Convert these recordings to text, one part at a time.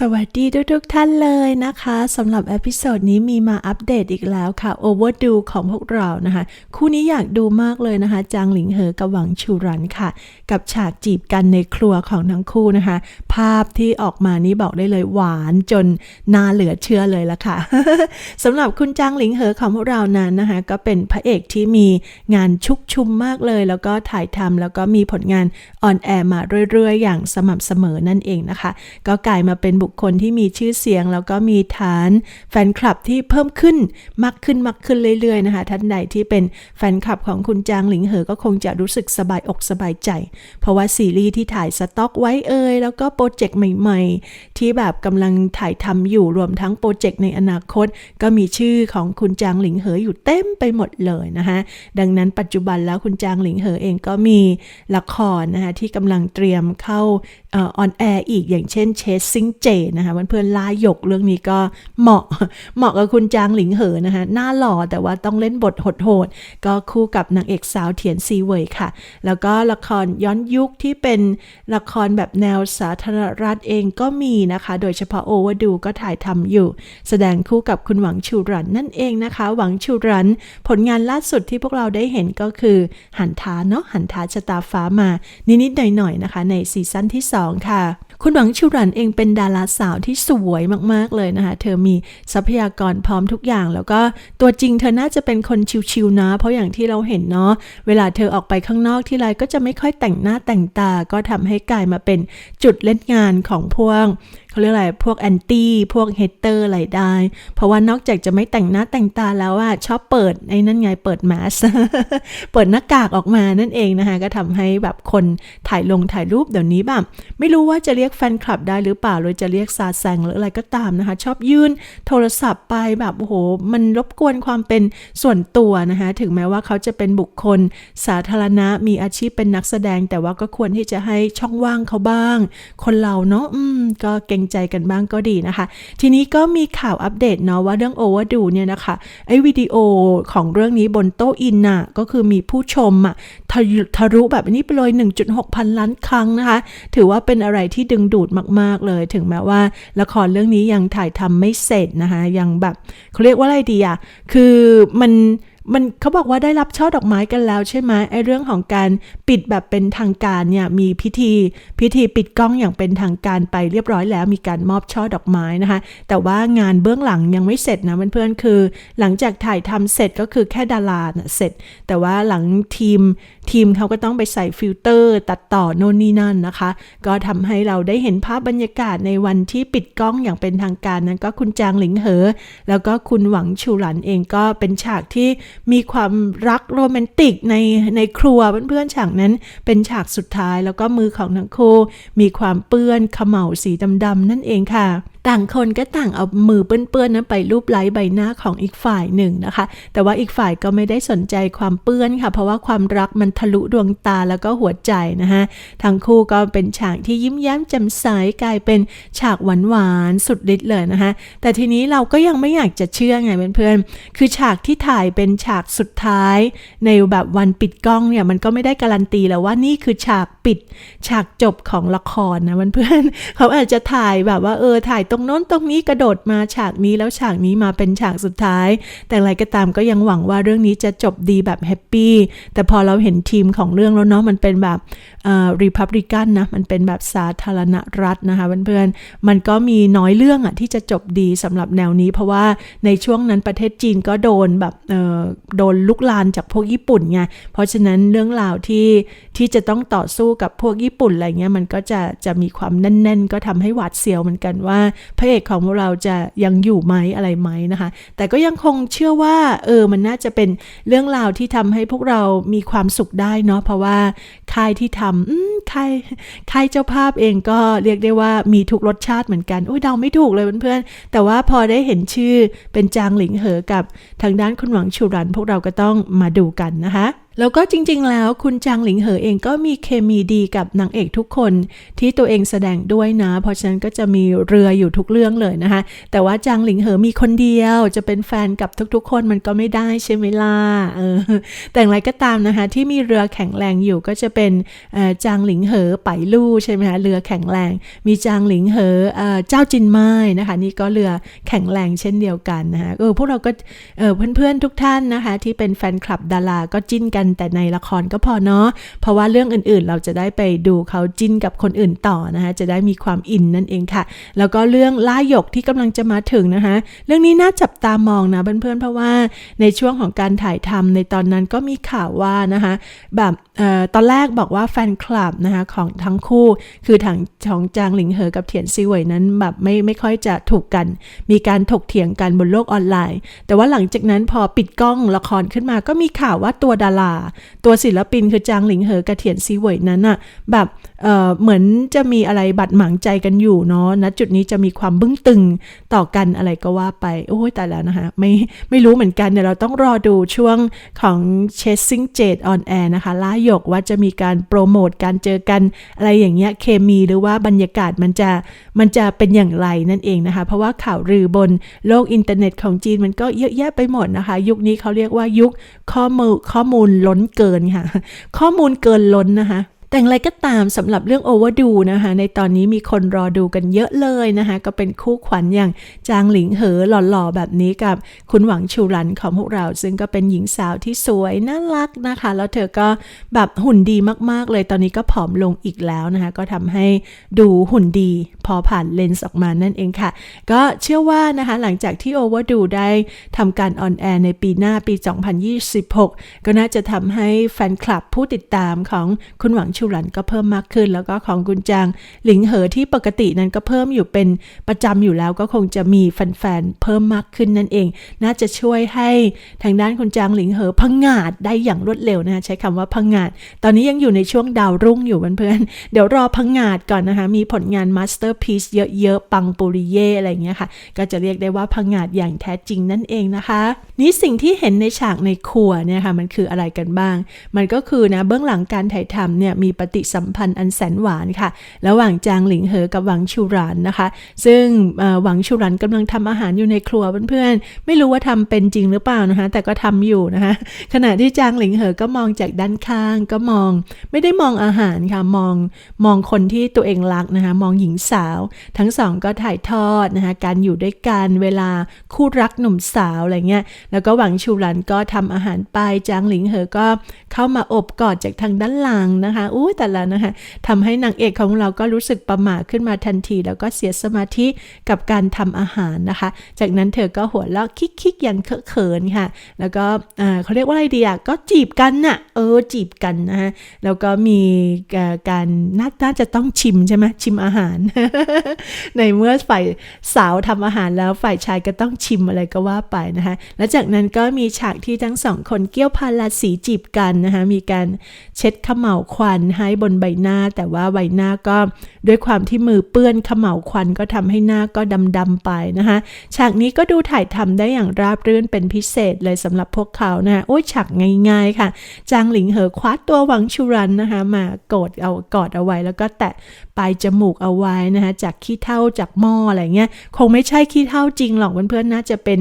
สวัสดีทุกทุกๆท่านเลยนะคะสำหรับเอพิโซดนี้มีมาอัปเดตอีกแล้วค่ะ Overdo ของพวกเรานะคะ คู่นี้อยากดูมากเลยนะคะ จางหลิงเหอกับหวังชูรันค่ะ กับฉากจีบกันในครัวของทั้งคู่นะคะ ภาพที่ออกมานี้บอกได้เลยหวานจนน่าเหลือเชื่อเลยละค่ะสำหรับคุณจางหลิงเหอของพวกเรานั้นนะคะ ก็เป็นพระเอกที่มีงานชุกชุมมากเลย แล้วก็ถ่ายทำแล้วก็มีผลงานออนแอร์มาเรื่อยๆ อย่างสม่ำเสมอนั่นเองนะคะ ก็กลายมาเป็นบุคคลที่มีชื่อเสียง แล้วก็มีฐานแฟนคลับที่เพิ่มขึ้นมากขึ้นมากขึ้นเรื่อยๆนะคะ ท่านใดที่เป็นแฟนคลับของคุณจางหลิงเหอ ก็คงจะรู้สึกสบายอกสบายใจ เพราะว่าซีรีส์ที่ถ่ายสต็อกไว้เอ่ยแล้วก็โปรเจกต์ใหม่ๆ ที่แบบกำลังถ่ายทำอยู่รวมทั้งโปรเจกต์ในอนาคต ก็มีชื่อของคุณจางหลิงเหออยู่เต็มไปหมดเลยนะคะดังนั้นปัจจุบันแล้วคุณจางหลิงเหอเองก็มีละครนะคะที่กำลังเตรียมเข้าออนแอร์อีกอย่างเช่นเชสซิงเจนะคะเพื่อนๆลาหยกเรื่องนี้ก็เหมาะเหมาะกับคุณจางหลิงเหอนะคะหน้าหล่อแต่ว่าต้องเล่นบทโหดๆก็คู่กับนางเอกสาวเถียนซีเวยค่ะ แล้วก็ละครย้อนยุคที่เป็นละครแบบแนวสาธารณรัฐเองก็มีนะคะ โดยเฉพาะโอเวอร์ดูก็ถ่ายทำอยู่ แสดงคู่กับคุณหวังชูรันนั่นเองนะคะ หวังชูรัน ผลงานล่าสุดที่พวกเราได้เห็นก็คือหันทาเนาะหันทาชะตาฟ้ามานิดๆหน่อยๆนะคะ ในซีซั่นที่ 2 ค่ะ คุณหวังชูรันเองเป็นดาราสาวที่สวยมากๆเลยนะคะ เธอมีทรัพยากรพร้อมทุกอย่าง แล้วก็ตัวจริงเธอน่าจะเป็นคนชิวๆนะ เพราะอย่างที่เราเห็นเนาะเวลาเธอออกไปข้างนอกที่ไรก็จะไม่ค่อยแต่งหน้าแต่งตา ก็ทำให้กลายมาเป็นจุดเล่นงานของพวก เขาเรียกอะไร พวกแอนตี้ พวกเฮเตอร์อะไรได้ เพราะว่านอกจากจะไม่แต่งหน้าแต่งตาแล้วอะชอบเปิดไอ้นั่นไง เปิดแมส เปิดหน้ากากออกมานั่นเองนะคะ ก็ทำให้แบบคนถ่ายลงถ่ายรูปเดี๋ยวนี้แบบไม่รู้ว่าจะเรียกแฟนคลับได้หรือเปล่าหรือจะเรียกซาแซงหรืออะไรก็ตามนะคะ ชอบยื่นโทรศัพท์ไปแบบโอ้โห มันรบกวนความเป็นส่วนตัวนะคะ ถึงแม้ว่าเขาจะเป็นบุคคลสาธารณะมีอาชีพเป็นนักแสดง แต่ว่าก็ควรที่จะให้ช่องว่างเขาบ้าง คนเราเนาะอืมก็เกรงใจกันบ้างก็ดีนะคะ ทีนี้ก็มีข่าวอัปเดตเนาะว่าเรื่อง Overdo เนี่ยนะคะไอ้วิดีโอของเรื่องนี้บนโต๊ะอินน่ะก็คือมีผู้ชมอะทะทะลุแบบนี้ไปเลย 1.6 พันล้านครั้งนะคะ ถือว่าเป็นอะไรที่ดึงดูดมาก ๆ เลย ถึงแม้ว่าละครเรื่องนี้ยังถ่ายทำไม่เสร็จนะคะ ยังแบบเขาเรียกว่าอะไรดีอะคือมัน มันเขาบอกว่าได้รับช่อดอกไม้กันแล้วใช่ไหมไอเรื่องของการปิดแบบเป็นทางการเนี่ยมีพิธีพิธีปิดกล้องอย่างเป็นทางการไปเรียบร้อยแล้ว มีการมอบช่อดอกไม้นะคะ แต่ว่างานเบื้องหลังยังไม่เสร็จนะเพื่อนๆคือ หลังจากถ่ายทำเสร็จก็คือแค่ดารานะเสร็จ แต่ว่าหลังทีมทีมเขาก็ต้องไปใส่ฟิลเตอร์ ตัดต่อโน่นนี่นั่นนะคะ ก็ทำให้เราได้เห็นภาพบรรยากาศในวันที่ปิดกล้องอย่างเป็นทางการนั้นก็คุณจางหลิงเหอ แล้วก็คุณหวังชูหลันเองก็เป็นฉากที่มีความรักโรแมนติกในในครัวเพื่อนๆฉากนั้นเป็นฉากสุดท้ายแล้วก็มือของทั้งคู่มีความเปื้อนขม่าวสีดำๆนั่นเองค่ะ ต่างคนก็ต่างเอามือเปื้อนๆนั้นไปรูปไล้ใบหน้าของอีกฝ่ายหนึ่งนะคะ แต่ว่าอีกฝ่ายก็ไม่ได้สนใจความเปื้อนค่ะ เพราะว่าความรักมันทะลุดวงตาแล้วก็หัวใจนะคะทั้งคู่ก็เป็นฉากที่ยิ้มแย้มแจ่มใสกลายเป็นฉากหวานๆสุดฤทธิ์เลยนะคะแต่ทีนี้เราก็ยังไม่อยากจะเชื่อไงเพื่อนๆคือฉากที่ถ่ายเป็นฉฉากสุดท้าย ในแบบวันปิดกล้องเนี่ยมันก็ไม่ได้การันตีแล้วว่านี่คือฉากปิด ฉากจบของละครนะเพื่อนๆเขาอาจจะถ่ายแบบว่าเออถ่ายตรงโน้นตรงนี้กระโดดมาฉากนี้แล้วฉากนี้มาเป็นฉากสุดท้าย แต่อะไรก็ตามก็ยังหวังว่าเรื่องนี้จะจบดีแบบแฮปปี้แต่พอเราเห็นทีมของเรื่องแล้วเนาะมันเป็นแบบอ่อรีพับลิกันนะมันเป็นแบบสาธารณรัฐนะคะเพื่อนๆมันก็มีน้อยเรื่องอะที่จะจบดีสำหรับแนวนี้ เพราะว่าในช่วงนั้นประเทศจีนก็โดนแบบเออโดนลุกลานจากพวกญี่ปุ่นไง เพราะฉะนั้นเรื่องราวที่ที่จะต้องต่อสู้กับพวกญี่ปุ่นอะไรเงี้ยมันก็จะจะมีความแน่น ๆ ก็ทำให้หวาดเสียวเหมือนกันว่า พระเอกของพวกเราจะยังอยู่ไหมอะไรไหมนะคะ แต่ก็ยังคงเชื่อว่าเออมันน่าจะเป็นเรื่องราวที่ทำให้พวกเรามีความสุขได้เนาะเพราะว่าค่ายที่ทำค่ายค่ายเจ้าภาพเองก็เรียกได้ว่ามีทุกรสชาติเหมือนกันโอ้ยเดาไม่ถูกเลยเพื่อนๆแต่ว่าพอได้เห็นชื่อเป็นจางหลิงเหอกับทางด้านคุณหวังชูรน พวกเราก็ต้องมาดูกันนะคะ แล้วก็จริงๆ แล้วคุณจางหลิงเหอเองก็มีเคมีดีกับนางเอกทุกคนที่ตัวเองแสดงด้วยนะ เพราะฉะนั้นก็จะมีเรืออยู่ทุกเรื่องเลยนะคะ แต่ว่าจางหลิงเหอมีคนเดียว จะเป็นแฟนกับทุกๆ คนมันก็ไม่ได้ใช่ไหมล่ะออแต่อย่างไรก็ตามนะคะ ที่มีเรือแข็งแรงอยู่ก็จะเป็นจางหลิงเหอไปลู่ใช่ไหมคะเรือแข็งแรง มีจางหลิงเหอเจ้าจินไม้นะคะ นี่ก็เรือแข็งแรงเช่นเดียวกันนะคะเออพวกเราก็เออเพื่อนๆทุกท่านนะคะ ที่เป็นแฟนคลับดาราก็จิ้นกันแต่ในละครก็พอเนาะเพราะว่าเรื่องอื่นๆ เราจะได้ไปดูเขาจิ้นกับคนอื่นต่อนะคะจะได้มีความอินนั่นเองค่ะ แล้วก็เรื่องล่าหยกที่กำลังจะมาถึงนะคะ เรื่องนี้น่าจับตามองนะเพื่อนๆเพราะว่าในช่วงของการถ่ายทำในตอนนั้นก็มีข่าวว่านะคะแบบออตอนแรกบอกว่าแฟนคลับนะคะของทั้งคู่ คือทางของจางหลิงเหอกับเถียนซีเหวยนั้นแบบไม่ไม่ค่อยจะถูกกัน มีการถกเถียงกันบนโลกออนไลน์ แต่ว่าหลังจากนั้นพอปิดกล้องละครขึ้นมาก็มีข่าวว่าตัวดาราตัวศิลปินคือจางหลิงเหอกับเถียนซีเหวยนั้นอะแบบเออเหมือนจะมีอะไรบาดหมางใจกันอยู่เนาะณจุดนี้จะมีความบึ้งตึงต่อกันอะไรก็ว่าไป โอ้ยแต่แล้วนะคะไม่ไม่รู้เหมือนกันเดี๋ยวเราต้องรอดูช่วงของ Chasing Jade on Air นะคะล่าหยกว่าจะมีการโปรโมทการเจอกันอะไรอย่างเงี้ยเคมีหรือว่าบรรยากาศมันจะมันจะเป็นอย่างไรนั่นเองนะคะ เพราะว่าข่าวลือบนโลกอินเทอร์เน็ตของจีนมันก็เยอะแยะไปหมดนะคะ ยุคนี้เขาเรียกว่ายุคข้อมูลข้อมูลล้นเกินค่ะ ข้อมูลเกินล้นนะคะ แต่อย่างไรก็ตามสำหรับเรื่อง Overdo นะคะในตอนนี้มีคนรอดูกันเยอะเลยนะคะก็เป็นคู่ขวัญอย่างจางหลิงเหอหล่อๆ แบบนี้กับคุณหวังชูรันของพวกเรา ซึ่งก็เป็นหญิงสาวที่สวยน่ารักนะคะ แล้วเธอก็แบบหุ่นดีมากๆ เลยตอนนี้ก็ผอมลงอีกแล้วนะคะก็ทำให้ดูหุ่นดีพอผ่านเลนส์ออกมานั่นเองค่ะ ก็เชื่อว่านะคะหลังจากที่ Overdo ได้ทำการออนแอร์ในปีหน้าปี 2026 ก็น่าจะทำให้แฟนคลับผู้ติดตามของคุณหวังชูรันก็เพิ่มมากขึ้น แล้วก็ของกุนจางหลิงเหอที่ปกตินั้นก็เพิ่มอยู่เป็นประจำอยู่แล้วก็คงจะมีแฟนๆเพิ่มมากขึ้นนั่นเอง น่าจะช่วยให้ทางด้านคุณจางหลิงเหอพังงาดได้อย่างรวดเร็วนะคะใช้คำว่าพังงาด ตอนนี้ยังอยู่ในช่วงดาวรุ่งอยู่เพื่อนๆเดี๋ยวรอพังงาดก่อนนะคะ มีผลงานมาสเตอร์พีซเยอะๆปังปุริเย่อะไรอย่างเงี้ยค่ะ ก็จะเรียกได้ว่าพังงาดอย่างแท้จริงนั่นเองนะคะ นี่สิ่งที่เห็นในฉากในครัวเนี่ยค่ะมันคืออะไรกันบ้าง มันก็คือนะเบื้องหลังการถ่ายทำเนี่ยมีปฏิสัมพันธ์อันแสนหวานค่ะ ระหว่างจางหลิงเหอกับหวังชูรานนะคะ ซึ่งหวังชูรานกำลังทำอาหารอยู่ในครัวเพื่อนๆ ไม่รู้ว่าทำเป็นจริงหรือเปล่านะคะ แต่ก็ทำอยู่นะคะ ขณะที่จางหลิงเหอก็มองจากด้านข้างก็มอง ไม่ได้มองอาหารค่ะ มองมองคนที่ตัวเองรักนะคะ มองหญิงสาว ทั้งสองก็ถ่ายทอดนะคะ การอยู่ด้วยกันเวลาคู่รักหนุ่มสาวอะไรเงี้ย แล้วก็หวังชูรันก็ทำอาหารไป จางหลิงเหอก็เข้ามาอบกอดจากทางด้านหลังนะคะอู้แต่ละนะคะทำให้นางเอกของเราก็รู้สึกประหม่าขึ้นมาทันที แล้วก็เสียสมาธิกับการทำอาหารนะคะ จากนั้นเธอก็หัวเราะคิกๆอย่างเขินค่ะ แล้วก็อ่าเขาเรียกว่าอะไรดีอะก็จีบกันน่ะเออจีบกันนะคะแล้วก็มีการนาน่าจะต้องชิมใช่ไหมชิมอาหาร ในเมื่อฝ่ายสาวทำอาหารแล้วฝ่ายชายก็ต้องชิมอะไรก็ว่าไปนะคะและจากนั้นก็มีฉากที่ทั้งสองคนเกี้ยวพาราสีจีบกันนะคะมีการเช็ดขมเหลาควันให้บนใบหน้า แต่ว่าใบหน้าก็ด้วยความที่มือเปื้อนขมเหลาควันก็ทำให้หน้าก็ดำๆไปนะคะฉากนี้ก็ดูถ่ายทำได้อย่างราบรื่นเป็นพิเศษเลยสำหรับพวกเขานะคะโอ้ยฉากง่ายๆค่ะ จางหลิงเหอคว้าตัวหวังชูรันนะคะมากดเอากอดเอาไว้ แล้วก็แตะปลายจมูกเอาไว้นะคะจากขี้เถ้าจากหม้ออะไรเงี้ยคงไม่ใช่ขี้เถ้าจริงหรอกเพื่อนๆน่าจะเป็น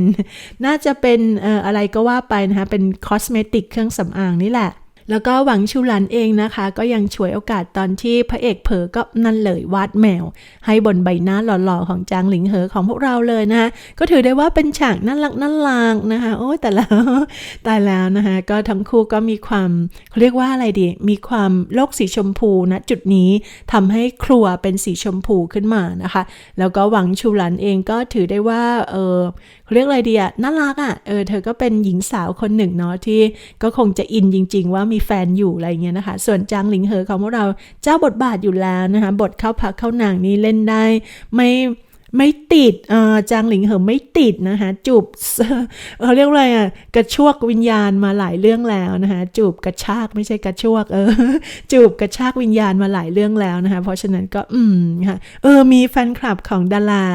น่าจะเป็นอะไรก็ว่าไปนะคะเป็นคอสเมติกเครื่องสำอางนี่แหละ แล้วก็หวังชูหลันเองนะคะ ก็ยังฉวยโอกาสตอนที่พระเอกเผลอก็นั่นเลยวาดแมว ให้บนใบหน้าหล่อๆ ของจางหลิงเหอของพวกเราเลยนะคะก็ถือได้ว่าเป็นฉากน่ารักน่ารักนะคะ โอ้ยแต่แล้วตายแล้วนะคะก็ทั้งคู่ก็มีความเขาเรียกว่าอะไรดี มีความโลกสีชมพูนะจุดนี้ทำให้ครัวเป็นสีชมพูขึ้นมานะคะ แล้วก็หวังชูหลันเองก็ถือได้ว่าเออเรียกอะไรดีอะน่ารักอะเออเธอก็เป็นหญิงสาวคนหนึ่งเนาะที่ก็คงจะอินจริง ๆ ว่ามีแฟนอยู่อะไรเงี้ยนะคะ ส่วนจางหลิงเหอของพวกเราเจ้าบทบาทอยู่แล้วนะคะบทเข้าพักเข้านางนี่เล่นได้ ไม่ ไม่ติดเออจางหลิงเหอไม่ติดนะคะจูบเขาเรียกว่าอะไรอะกระชวกวิญญาณมาหลายเรื่องแล้วนะคะจูบกระชากไม่ใช่กระชวกเออจูบกระชากวิญญาณมาหลายเรื่องแล้วนะคะเพราะฉะนั้นก็อืมค่ะเออมีแฟนคลับของดารา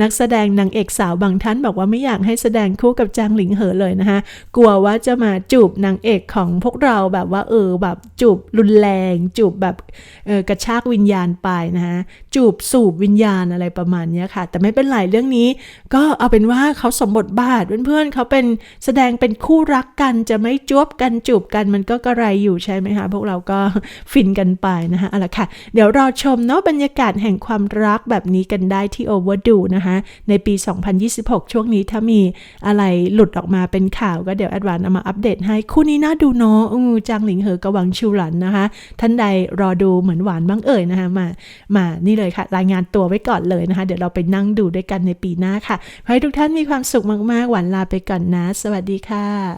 นักแสดงนางเอกสาวบางท่านบอกว่าไม่อยากให้แสดงคู่กับจางหลิงเหอเลยนะคะกลัวว่าจะมาจูบนางเอกของพวกเราแบบว่าเออแบบจูบรุนแรง จูบแบบเออกระชากวิญญาณไปนะคะจูบสูบวิญญาณอะไรประมาณนี้ค่ะแต่ไม่เป็นไรเรื่องนี้ ก็เอาเป็นว่าเขาสมบทบาทเพื่อนๆเขาเป็นแสดงเป็นคู่รักกันจะไม่จวบกันจูบกันมันก็กระไรอยู่ใช่ไหมคะพวกเราก็ฟินกันไปนะคะเอาละค่ะ เดี๋ยวรอชมเนาะบรรยากาศแห่งความรักแบบนี้กันได้ที่ Overdo นะคะในปี 2026 ช่วงนี้ถ้ามีอะไรหลุดออกมาเป็นข่าวก็เดี๋ยวแอดวานเอามาอัปเดตให้คู่นี้น่าดูเนาะอือจางหลิงเหอกับวังชูหลันนะคะ ท่านใดรอดูเหมือนหวานบ้างเอ่ยนะคะมามานี่เลยค่ะ รายงานตัวไว้ก่อนเลยนะคะ เดี๋ยวเราไปนั่งดูด้วยกันในปีหน้าค่ะขอให้ทุกท่านมีความสุขมากๆ หวันลาไปก่อนนะ สวัสดีค่ะ